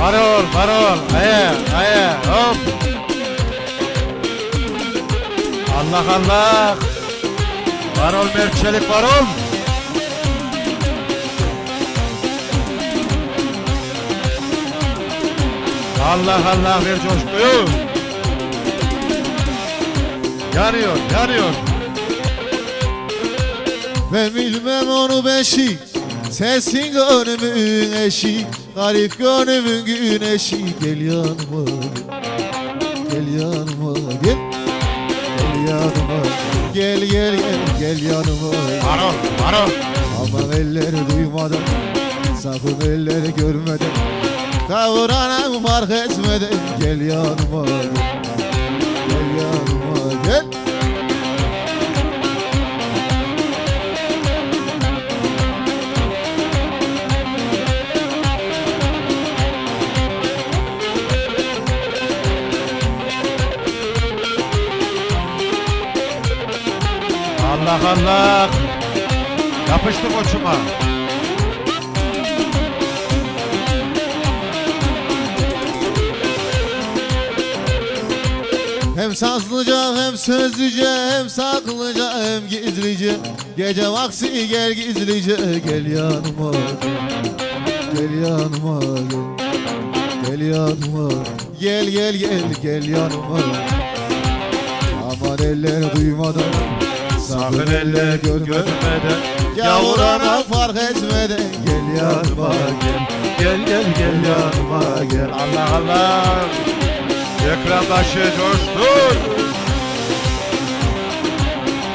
Marul, marul. Aya, aya, hop. Allah Allah. Marul merçelik marul. Allah Allah ver coşkuyu. Yanıyor, yanıyor. Ben bilmem onu beşi Sensin gönlümün eşi Garip gönlümün güneşi Gel yanıma Gel yanıma Gel. Gel yanıma Gel gel gel Gel yanıma. Marul, marul. Ama elleri duymadan Sakın elleri görmeden Kavuranım fark etmeden Gel yanıma gel yanıma Allah. Yapıştı koçuma. Hem sazlıca hem sözlüce hem saklıca hem gizlice. Gece vakti gel gizlice gel yanıma. Gel yanıma gel Gel yanıma. Gel gel gel gel yanıma. Aman eller duymadan Sakın eller görmeden. Yavurana fark etmeden Gel yanıma gel Gel gel gel yanıma gel. Allah Allah. Ekran başı coştur.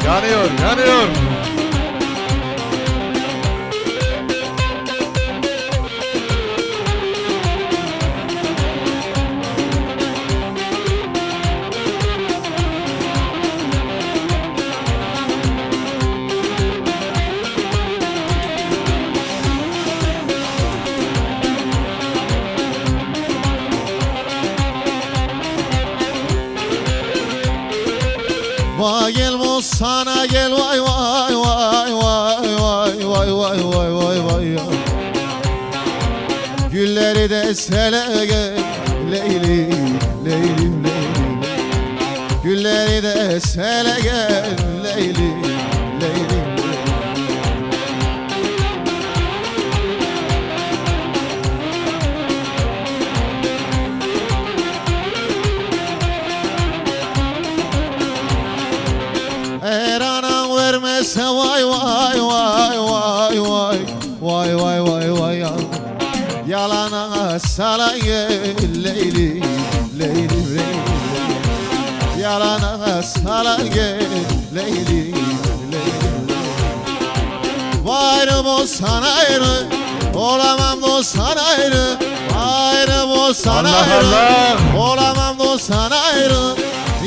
Yanıyor, yanıyor. Sana gel vay vay vay vay vay vay vay vay vay vay. Gülleri de sele gel Leyli Leyli Leyli Gülleri de sele gel Leyli Gelirse vay vay vay vay vay Vay vay vay vay Yalana salayım Leylim Leylim Leylim Yalana salayım Leylim Leylim Vayrı bozsan ayrı Olamam dostan ayrı. Ayrı bozsan ayrı Olamam dostan ayrı.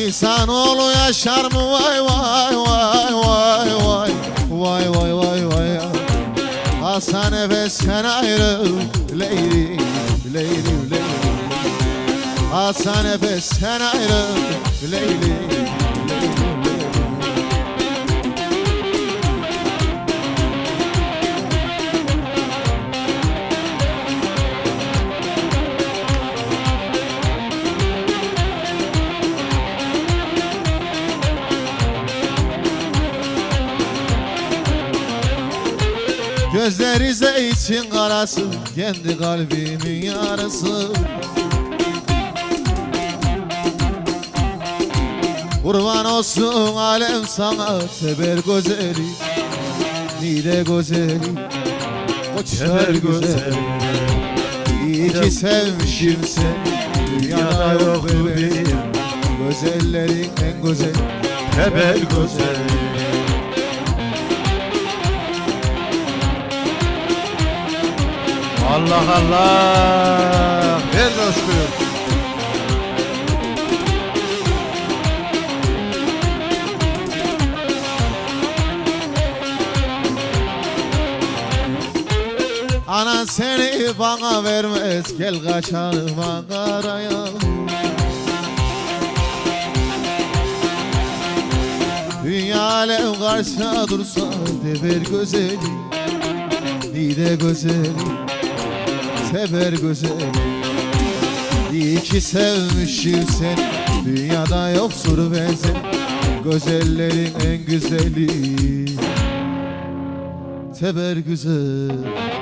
İnsanoğlu yaşar mı? Vay vay vay vay vay. Vay vay vay vay. Hasan Efe sen ayrı Leyli Leyli Leyli. Hasan Efe sen ayrı Leyli Gözleri zeytin karası Kendi kalbimin yarısı. Kurban olsun alem sana Teber gözeli Nide gözeli Koçlar güzeli İyi ki sevmişim seni Dünyada yok bebeğim Güzellerin en güzel Teber güzel. Allah Allah. Ver coşkuyu. Anan seni bana vermez Gel kaçalım Ankara'ya Dünya alem karşıya dursa Dever gözeli Nide gözeli Sever gözeli İyi ki sevmişim seni. Dünyada yoktur benzer Güzellerin en güzeli. Teber güzel